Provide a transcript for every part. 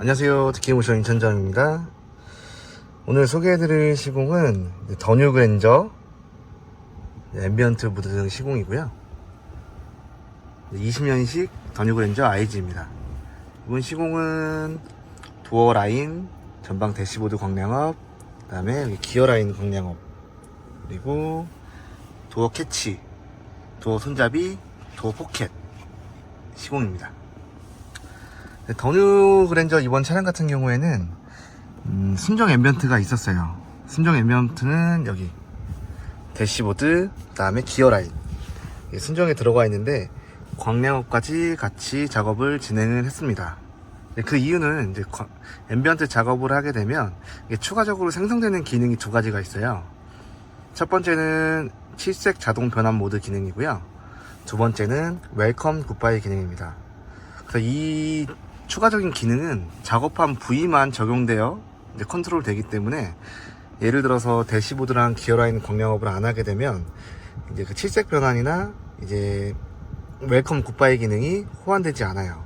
안녕하세요. 특기모션 인천장입니다. 오늘 소개해드릴 시공은 더뉴 그랜저 앰비언트 무드 등 시공이고요. 20년식 더뉴 그랜저 IG입니다. 이번 시공은 도어 라인, 전방 대시보드 광량업, 그 다음에 기어 라인 광량업, 그리고 도어 캐치, 도어 손잡이, 도어 포켓 시공입니다. 네, 더뉴 그랜저 이번 차량 같은 경우에는 음, 순정 앰비언트가 있었어요. 순정 앰비언트는 여기 대시보드, 그 다음에 기어 라인 이게 순정에 들어가 있는데 광량업까지 같이 작업을 진행을 했습니다. 네, 그 이유는 이제 과- 앰비언트 작업을 하게 되면 추가적으로 생성되는 기능이 두 가지가 있어요. 첫 번째는 칠색 자동 변환 모드 기능이고요. 두 번째는 웰컴 굿바이 기능입니다. 그래서 이 추가적인 기능은 작업한 부위만 적용되어 컨트롤 되기 때문에 예를 들어서 대시보드랑 기어라인 광량업을 안 하게 되면 이제 그 칠색 변환이나 이제 웰컴 굿바이 기능이 호환되지 않아요.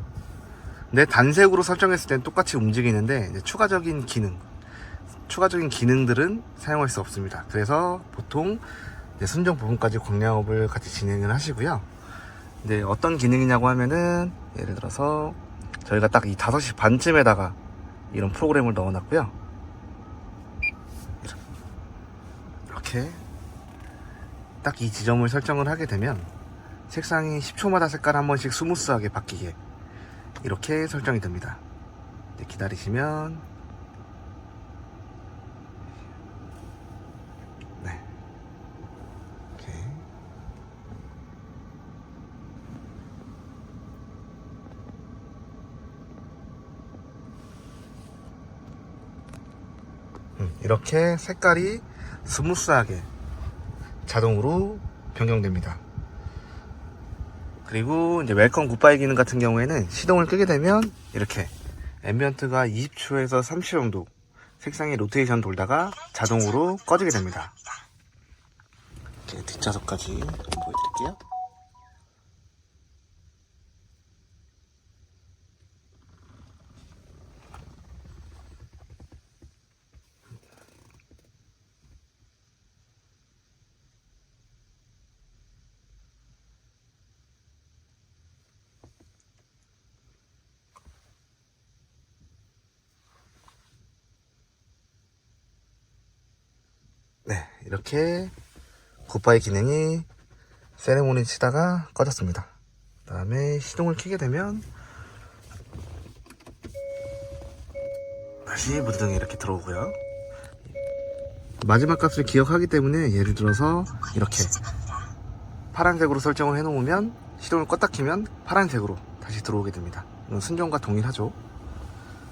근데 단색으로 설정했을 땐 똑같이 움직이는데 추가적인 기능, 추가적인 기능들은 사용할 수 없습니다. 그래서 보통 순정 부분까지 광량업을 같이 진행을 하시고요. 이제 어떤 기능이냐고 하면은 예를 들어서 저희가 딱 이 5시 반쯤에다가 이런 프로그램을 넣어놨고요. 이렇게 딱 이 지점을 설정을 하게 되면 색상이 10초마다 색깔 한 번씩 스무스하게 바뀌게 이렇게 설정이 됩니다. 기다리시면 이렇게 색깔이 스무스하게 자동으로 변경됩니다. 그리고 이제 웰컴 굿바이 기능 같은 경우에는 시동을 끄게 되면 이렇게 앰비언트가 20초에서 30초 정도 색상이 로테이션 돌다가 자동으로 꺼지게 됩니다. 이렇게 뒷좌석까지 보여드릴게요. 네, 이렇게 굿바이 기능이 세레모니 치다가 꺼졌습니다. 그 다음에 시동을 켜게 되면 다시 무드등이 이렇게 들어오고요. 마지막 값을 기억하기 때문에 예를 들어서 이렇게 파란색으로 설정을 해놓으면 시동을 껐다 키면 파란색으로 다시 들어오게 됩니다. 순정과 동일하죠.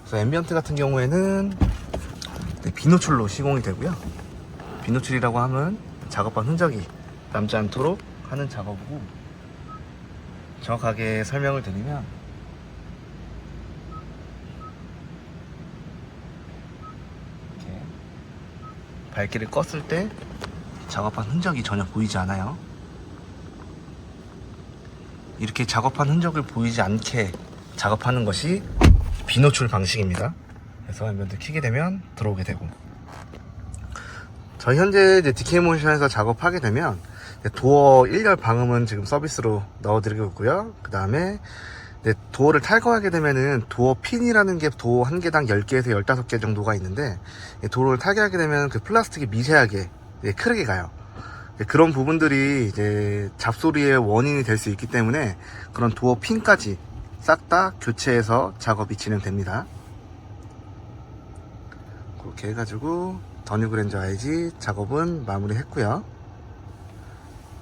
그래서 앰비언트 같은 경우에는 네, 비노출로 시공이 되고요. 비노출이라고 하면 작업한 흔적이 남지 않도록 하는 작업이고 정확하게 설명을 드리면 이렇게 밝기를 껐을 때 작업한 흔적이 전혀 보이지 않아요. 이렇게 작업한 흔적을 보이지 않게 작업하는 것이 비노출 방식입니다. 그래서 앰비언트 켜게 되면 들어오게 되고 저희 현재 이제 DK모션에서 작업하게 되면 도어 1열 방음은 지금 서비스로 넣어드리고 있고요. 그 다음에 도어를 탈거하게 되면은 도어 핀이라는 게 도어 한 개당 10개에서 15개 정도가 있는데 이 도어를 탈거하게 되면 그 플라스틱이 미세하게 크게 가요. 그런 부분들이 이제 잡소리의 원인이 될 수 있기 때문에 그런 도어 핀까지 싹 다 교체해서 작업이 진행됩니다. 그렇게 해가지고 더 뉴 그랜저 IG 작업은 마무리했고요.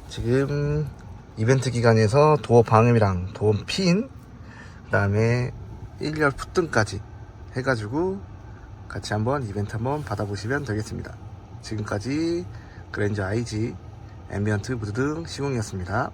지금 이벤트 기간에서 도어 방음이랑 도어 핀, 그 다음에 1열 풋등까지 해가지고 같이 한번 이벤트 한번 받아보시면 되겠습니다. 지금까지 그랜저 IG 앰비언트 무드 등 시공이었습니다.